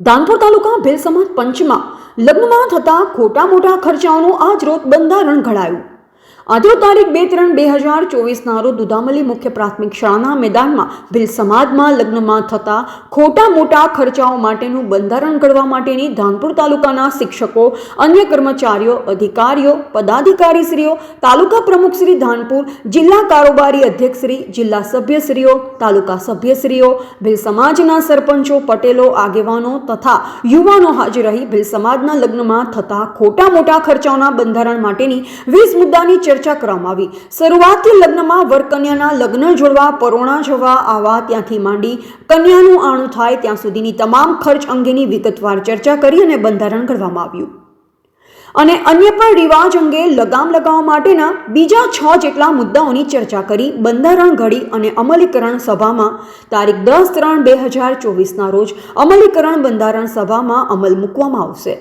ધાનપુર તાલુકા ભેલ સમાજ પંચમાં લગ્નમાં થતા ખોટા મોટા ખર્ચાઓનું જ રોજ બંધારણ ઘડાયું. આજે તારીખ બે ત્રણ બે હજાર ચોવીસના રોજ દુધામલી મુખ્ય પ્રાથમિક શાળાના મેદાનમાં ભીલ સમાજમાં લગ્નમાં થતા ખોટા મોટા ખર્ચાઓ માટેનું બંધારણ કરવા માટેની ધાનપુર તાલુકાના શિક્ષકો, અન્ય કર્મચારીઓ, અધિકારીઓ, પદાધિકારીશ્રીઓ, તાલુકા પ્રમુખશ્રી ધાનપુર, જિલ્લા કારોબારી અધ્યક્ષશ્રી જિલ્લા સભ્યશ્રીઓ, તાલુકા સભ્યશ્રીઓ, ભીલ સમાજના સરપંચો, પટેલો, આગેવાનો તથા યુવાનો હાજર રહી ભીલ સમાજના લગ્નમાં થતા ખોટા મોટા ખર્ચાઓના બંધારણ માટેની વીસ મુદ્દાની ચર્ચા કરવામાં આવી. શરૂઆતથી લગ્નમાં વરકન્યાના લગ્ન જોડવા, પરોણા જવા આવા ત્યાંથી માંડી કન્યાનું આણું થાય ત્યાં સુધીની તમામ ખર્ચ અંગેની વિગતવાર ચર્ચા કરી અને બંધારણ કરવામાં આવ્યું. અને અન્ય પણ રિવાજ અંગે લગામ લગાવવા માટેના બીજા છ જેટલા મુદ્દાઓની ચર્ચા કરી, બંધારણ ઘડી અને અમલીકરણ સભામાં તારીખ દસ ત્રણ બે હજાર ચોવીસના રોજ અમલીકરણ બંધારણ સભામાં અમલ મૂકવામાં આવશે.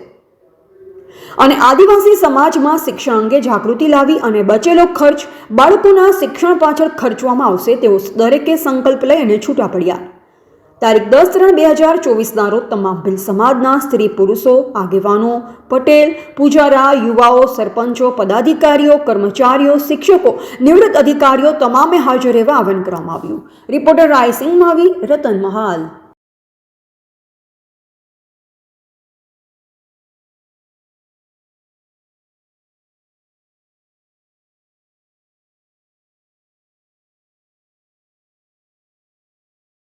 અને આદિવાસી સમાજમાં શિક્ષણ અંગે જાગૃતિ લાવી અને બચેલો ખર્ચ બાળકોના શિક્ષણ પાછળ ખર્ચવામાં આવશે તેવો દરેકે સંકલ્પ લઈ અને છૂટા પડ્યા. તારીખ દસ ત્રણ બે હજાર ચોવીસના રોજ તમામ ભીલ સમાજના સ્ત્રી પુરુષો, આગેવાનો, પટેલ, પૂજારા, યુવાઓ, સરપંચો, પદાધિકારીઓ, કર્મચારીઓ, શિક્ષકો, નિવૃત્ત અધિકારીઓ તમામે હાજર રહેવા આહવાન કરવામાં આવ્યું. રિપોર્ટર રાયસિંહ માવી, રતન મહાલ.